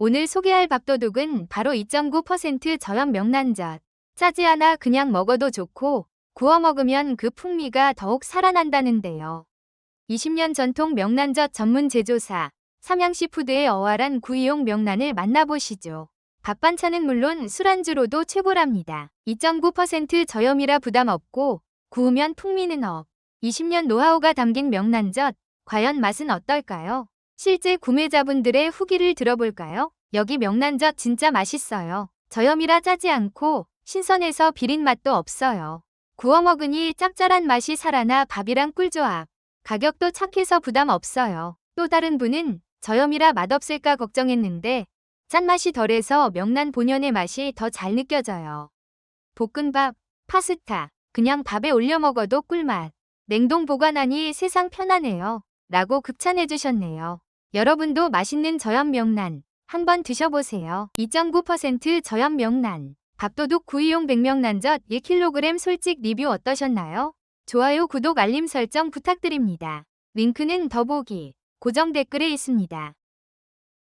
오늘 소개할 밥도둑은 바로 2.9% 저염 명란젓. 짜지 않아 그냥 먹어도 좋고 구워 먹으면 그 풍미가 더욱 살아난다는데요. 20년 전통 명란젓 전문 제조사 삼양시 푸드의 어활한 구이용 명란을 만나보시죠. 밥 반찬은 물론 술안주로도 최고랍니다. 2.9% 저염이라 부담 없고 구우면 풍미는 업. 20년 노하우가 담긴 명란젓 과연 맛은 어떨까요? 실제 구매자분들의 후기를 들어볼까요? 여기 명란젓 진짜 맛있어요. 저염이라 짜지 않고 신선해서 비린 맛도 없어요. 구워 먹으니 짭짤한 맛이 살아나 밥이랑 꿀조합. 가격도 착해서 부담 없어요. 또 다른 분은 저염이라 맛없을까 걱정했는데 짠맛이 덜해서 명란 본연의 맛이 더 잘 느껴져요. 볶음밥, 파스타, 그냥 밥에 올려 먹어도 꿀맛. 냉동 보관하니 세상 편하네요. 라고 극찬해 주셨네요. 여러분도 맛있는 저염 명란 한번 드셔보세요. 2.9% 저염 명란. 밥도둑 구이용 백명란젓 1kg 솔직 리뷰 어떠셨나요? 좋아요, 구독, 알림 설정 부탁드립니다. 링크는 더보기, 고정 댓글에 있습니다.